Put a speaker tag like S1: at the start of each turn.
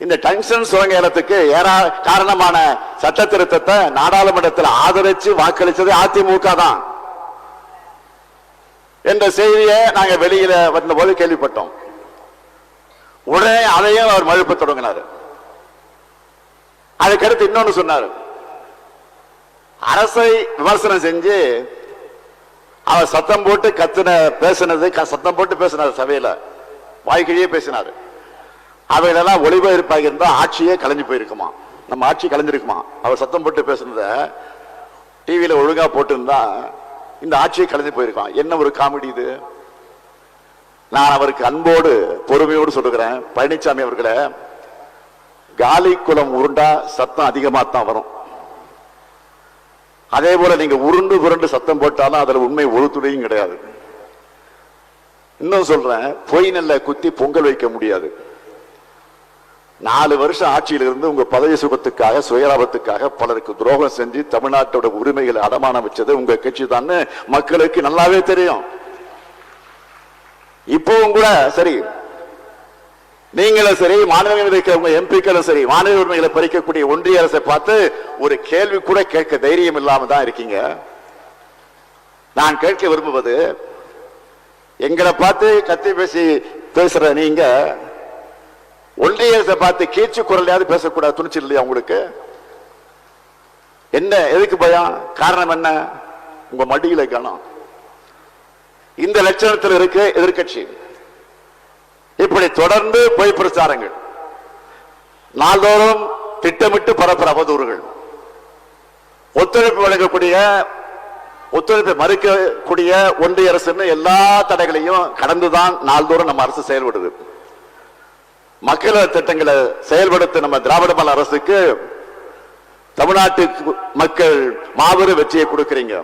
S1: இந்த டங்ஷன் சுரங்க ஏலத்துக்கு ஏறா காரணமான சட்ட திருத்தத்தை நாடாளுமன்றத்தில் ஆதரிச்சு வாக்களித்தது அதிமுக தான். என்ற செய்தியை நாங்க வெளியில வந்த போது கேள்விப்பட்டோம். உடனே அதையும் அவர் மழுப்ப தொடங்கினார். அதுக்கடுத்து இன்னொன்னு சொன்னார். அரசை விமர்சனம் செஞ்சு அவர் சத்தம் போட்டு கத்துன பேசினது க- சத்தம் போட்டு பேசினார் சபையில. வாய்க்கிழியே பேசினார். அவைகளெல்லாம் ஒளிபரப்பாக இருந்தால் ஆட்சியே கலைஞ்சு போயிருக்குமா? நம்ம ஆட்சி கலைஞ்சிருக்குமா? அவர் சத்தம் போட்டு பேசுனத டிவியில் ஒழுங்காக போட்டிருந்தா இந்த ஆட்சியை கலைஞ்சு போயிருக்கான் என்ன ஒரு காமெடி இது? நான் அவருக்கு அன்போடு பொறுமையோடு சொல்லுகிறேன். பழனிசாமி அவர்களை காலி குளம் உருண்டா சத்தம் அதிகமாக தான் வரும். அதே போல நீங்க உருண்டு புரண்டு சத்தம் போட்டாலும் அதுல உண்மை ஒரு துளியும் கிடையாது. இன்னும் சொல்றேன் பொய் நெல்ல குத்தி பொங்கல் வைக்க முடியாது. நாலு வருஷம் ஆட்சியில் இருந்து உங்க பதவி சுகத்துக்காக சுயலாபத்துக்காக பலருக்கு துரோகம் செஞ்சு தமிழ்நாட்டோட உரிமைகளை அடமானம் வச்சது உங்க கட்சி தான் மக்களுக்கு நல்லாவே தெரியும். இப்பவும் கூட சரி நீங்களும் சரி மாநிலங்களில் இருக்கிறவங்க எம்பிக்களும் சரி மாநில உரிமைகளை பறிக்கக்கூடிய ஒன்றிய அரசை பார்த்து ஒரு கேள்வி கூட கேட்க தைரியம் இல்லாம தான் இருக்கீங்க. நான் கேட்க விரும்புவது எங்களை பார்த்து கத்தி பேசி பேசுற நீங்க ஒன்றிய பார்த்து கீச்சு குரலையாவது பேசக்கூடாது துணிச்சல் இல்லையா உங்களுக்கு? என்ன எதுக்கு பயம்? காரணம் என்ன? உங்க மடியில கணம் இந்த லட்சணத்தில் இருக்கு எதிர்க்கட்சி. இப்படி தொடர்ந்து பொய் பிரச்சாரங்கள். நாள்தோறும் திட்டமிட்டு பரப்புற அவதூறுகள். ஒத்துழைப்பு வழங்கக்கூடிய ஒத்துழைப்பை மறுக்கக்கூடிய ஒன்றிய அரசுன்னு எல்லா தடைகளையும் கடந்துதான் நாள்தோறும் நம்ம அரசு செயல்படுது. மக்கள திட்டங்களை செயல்படுத்த நம்ம திராவிட மாடல் அரசுக்கு தமிழ்நாட்டு மக்கள் மாபெரும் வெற்றியை கொடுக்கிறீங்க.